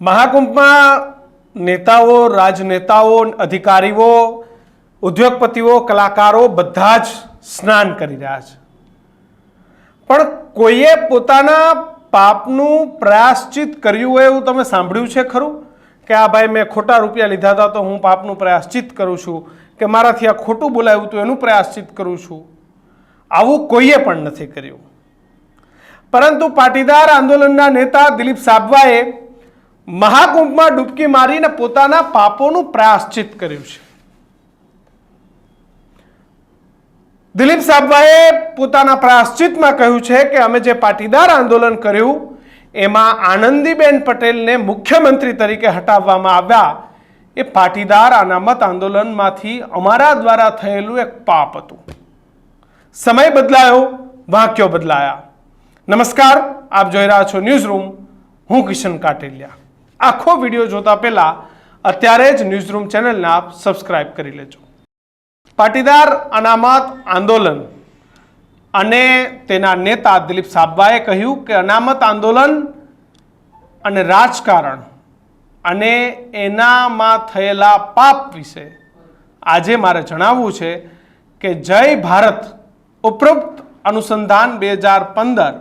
મહાકુંભમાં નેતાઓ, રાજનેતાઓ, અધિકારીઓ, ઉદ્યોગપતિઓ, કલાકારો બધા જ સ્નાન કરી રહ્યા છે. પણ કોઈએ પોતાના પાપનું પ્રાયશ્ચિત કર્યું હોય એવું તમે સાંભળ્યું છે ખરું? કે આ ભાઈ મેં ખોટા રૂપિયા લીધા હતા તો હું પાપનું પ્રયાશ્ચિત કરું છું? કે મારાથી આ ખોટું બોલાવ્યું હતું એનું પ્રયાશ્ચિત કરું છું? આવું કોઈએ પણ નથી કર્યું. પરંતુ પાટીદાર આંદોલનના નેતા દિલીપ સાબવાએ મહાકુંભમાં ડૂબકી મારીને પોતાના પાપોનું પ્રાયશ્ચિત કર્યું છે. દિલીપ સાબવાએ પોતાના પ્રાયશ્ચિતમાં કહ્યું છે કે અમે જે પાટીદાર આંદોલન કર્યું, એમાં આનંદીબેન પટેલને મુખ્યમંત્રી તરીકે હટાવવામાં આવ્યા. એ પાટીદાર અનામત આંદોલનમાંથી અમારા દ્વારા થયેલું એક પાપ હતું. સમય બદલાયો, વાક્યો બદલાયા. નમસ્કાર, આપ જોઈ રહ્યા છો ન્યૂઝ રૂમ. હું કિશન કાટેલિયા. આખો વીડિયો જોતા પહેલા અત્યારે જ ન્યૂઝ રૂમ ચેનલને આપ સબસ્ક્રાઇબ કરી લેજો. પાટીદાર અનામત આંદોલન અને તેના નેતા દિલીપ સાબવાએ કહ્યું કે અનામત આંદોલન અને રાજકારણ અને એનામાં થયેલા પાપ વિશે આજે મારે જણાવવું છે કે જય ભારત ઉપરોક્ત અનુસંધાન બે હજાર પંદર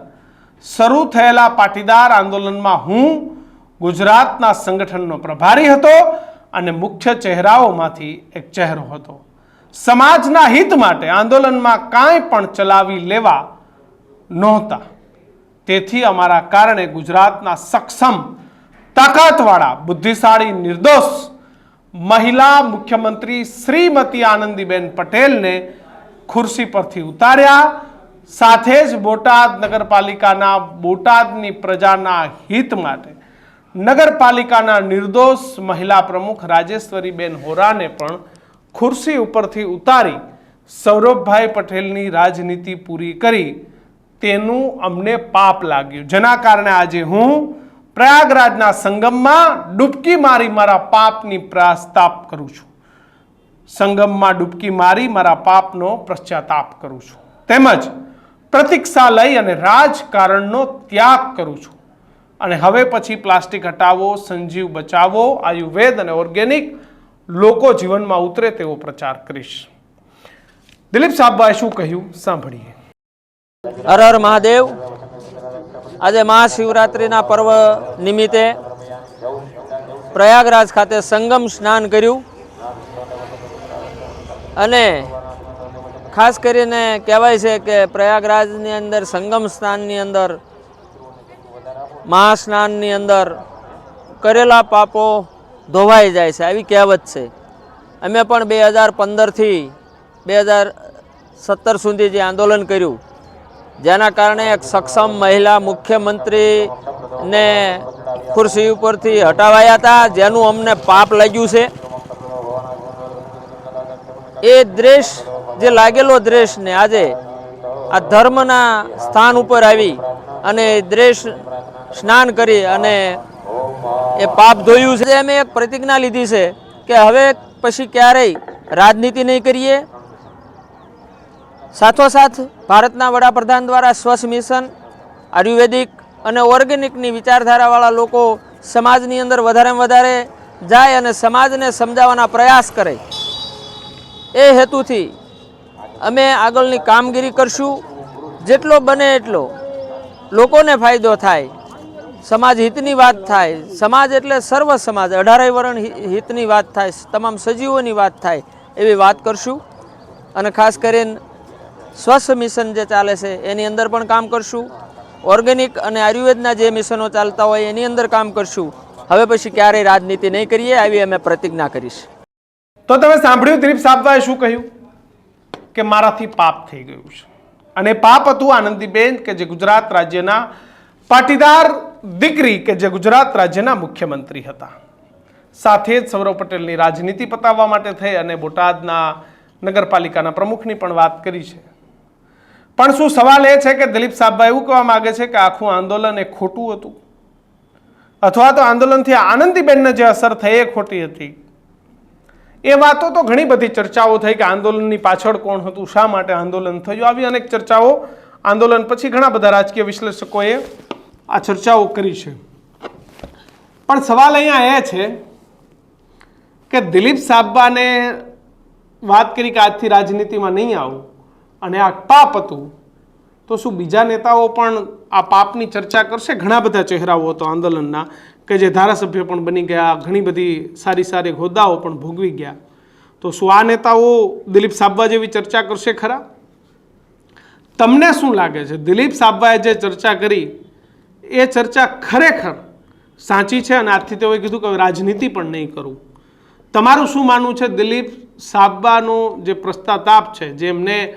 શરૂ થયેલા પાટીદાર આંદોલનમાં હું ગુજરાતના સંગઠનનો પ્રભારી હતો અને મુખ્ય ચહેરાઓમાંથી એક ચહેરો હતો. સમાજના હિત માટે આંદોલનમાં કાંઈ પણ ચલાવી લેવા નહોતા. તેથી અમારા કારણે ગુજરાતના સક્ષમ, તાકાતવાળા, બુદ્ધિશાળી, નિર્દોષ મહિલા મુખ્યમંત્રી શ્રીમતી આનંદીબેન પટેલને ખુરશી પરથી ઉતાર્યા. સાથે જ બોટાદ નગરપાલિકાના બોટાદની પ્રજાના હિત માટે નગરપાલિકાના નિર્દોષ મહિલા પ્રમુખ રાજેશ્વરીબેન હોરાને પણ ખુરશી ઉપરથી ઉતારી સૌરભભાઈ પટેલની રાજનીતિ પૂરી કરી. તેનું અમને પાપ લાગ્યું. જેના કારણે આજે હું પ્રયાગરાજના સંગમમાં ડૂબકી મારી મારા પાપની પ્રાસ્તાપ કરું છું. સંગમમાં ડૂબકી મારી મારા પાપનો પશ્ચાતાપ કરું છું. તેમજ પ્રતિક્ષા લઈ અને રાજકારણનો ત્યાગ કરું છું. અને હવે પછી પ્લાસ્ટિક હટાવો, સંજીવ બચાવો, આયુર્વેદ અને ઓર્ગેનિક લોકો જીવનમાં ઉતરે તેવો પ્રચાર કરીશ. દિલીપ સાહબાએ શું કહ્યું? સાંભળીએ. હર હર મહાદેવ. આજે મહાશિવરાત્રિના પર્વ નિમિત્તે પ્રયાગરાજ ખાતે સંગમ સ્નાન કર્યું. અને ખાસ કરીને કહેવાય છે કે પ્રયાગરાજની અંદર સંગમ સ્નાનની અંદર મહાસ્નાનની અંદર કરેલા પાપો ધોવાઈ જાય છે, આવી કહેવત છે. અમે પણ બે હજાર પંદરથી બે હજાર સત્તર સુધી જે આંદોલન કર્યું, જેના કારણે એક સક્ષમ મહિલા મુખ્યમંત્રીને ખુરશી ઉપરથી હટાવાયા હતા, જેનું અમને પાપ લાગ્યું છે. એ દ્રેશ, જે લાગેલો દ્રેશને આજે આ ધર્મના સ્થાન ઉપર આવી અને દ્રેશ સ્નાન કરી અને એ પાપ ધોયું છે. અમે એક પ્રતિજ્ઞા લીધી છે કે હવે પછી ક્યારેય રાજનીતિ નહીં કરીએ. સાથોસાથ ભારતના વડાપ્રધાન દ્વારા સ્વચ્છ મિશન, આયુર્વેદિક અને ઓર્ગેનિકની વિચારધારાવાળા લોકો સમાજની અંદર વધારેમાં વધારે જાય અને સમાજને સમજાવવાના પ્રયાસ કરે. એ હેતુથી અમે આગળની કામગીરી કરશું. જેટલો બને એટલો લોકોને ફાયદો થાય. સમાજ હિતની વાત થાય. સમાજ એટલે સર્વ સમાજ. અઢારેય વર્ણ હિતની વાત થાય. તમામ સજીવોની વાત થાય. એવી વાત કરશું. અને ખાસ કરીને સ્વસ્થ મિશન જે ચાલે છે, એની અંદર પણ કામ કરશું. ઓર્ગેનિક અને આયુર્વેદના જે મિશનો ચાલતા હોય, એની અંદર કામ કરશું. હવે પછી ક્યારેય રાજનીતિ નહીં કરીએ, આવી અમે પ્રતિજ્ઞા કરીશ. તો તમે સાંભળ્યું, દિલીપ સાહેબાએ શું કહ્યું? કે મારાથી પાપ થઈ ગયું છે. અને પાપ હતું આનંદીબેન કે જે ગુજરાત રાજ્યના પાટીદાર દીકરી કે જે ગુજરાત રાજ્યના મુખ્યમંત્રી હતા. સાથે જ સૌરવ પટેલની રાજનીતિ પતાવવા માટે થઈ અને બોટાદના નગરપાલિકાના પ્રમુખની પણ વાત કરી છે. પણ શું સવાલ એ છે કે દિલીપ સાહેબા એવું કહેવા માગે છે કે આખું આંદોલન એ ખોટું હતું? અથવા તો આંદોલનથી આનંદીબેનને જે અસર થઈ એ ખોટી હતી? એ વાતો તો ઘણી બધી ચર્ચાઓ થઈ કે આંદોલનની પાછળ કોણ હતું, શા માટે આંદોલન થયું? આવી અનેક ચર્ચાઓ આંદોલન પછી ઘણા બધા રાજકીય વિશ્લેષકોએ આ ચર્ચાઓ કરી છે. પણ સવાલ અહીંયા એ છે કે દિલીપ સાબ્બાને વાત કરી કે આજથી રાજનીતિમાં નહીં આવું અને આ પાપ હતું, તો શું બીજા નેતાઓ પણ આ પાપની ચર્ચા કરશે? ઘણા બધા ચહેરાઓ હતો આંદોલનના કે જે ધારાસભ્ય પણ બની ગયા, ઘણી બધી સારી સારી હોદ્દાઓ પણ ભોગવી ગયા. તો શું આ નેતાઓ દિલીપ સાબવા જેવી ચર્ચા કરશે ખરા? તમને શું લાગે છે? દિલીપ સાબવાએ જે ચર્ચા કરી એ ચર્ચા ખરેખર સાચી છે અને આજથી તેઓએ કીધું કે રાજનીતિ પણ નહીં કરું. તમારું શું માનવું છે? દિલીપ સાબવાનો જે પ્રસ્તાતાપ છે, જે એમને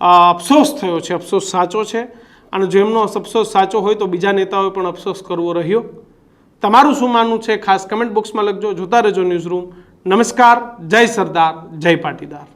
અફસોસ થયો છે, અફસોસ સાચો છે અને જો એમનો અફસોસ સાચો હોય તો બીજા નેતાઓએ પણ અફસોસ કરવો રહ્યો. તમારું શું માનવું છે? ખાસ કમેન્ટ બોક્સમાં લખજો. જોતા રહેજો ન્યૂઝ રૂમ નમસ્કાર. જય સરદાર. જય પાટીદાર.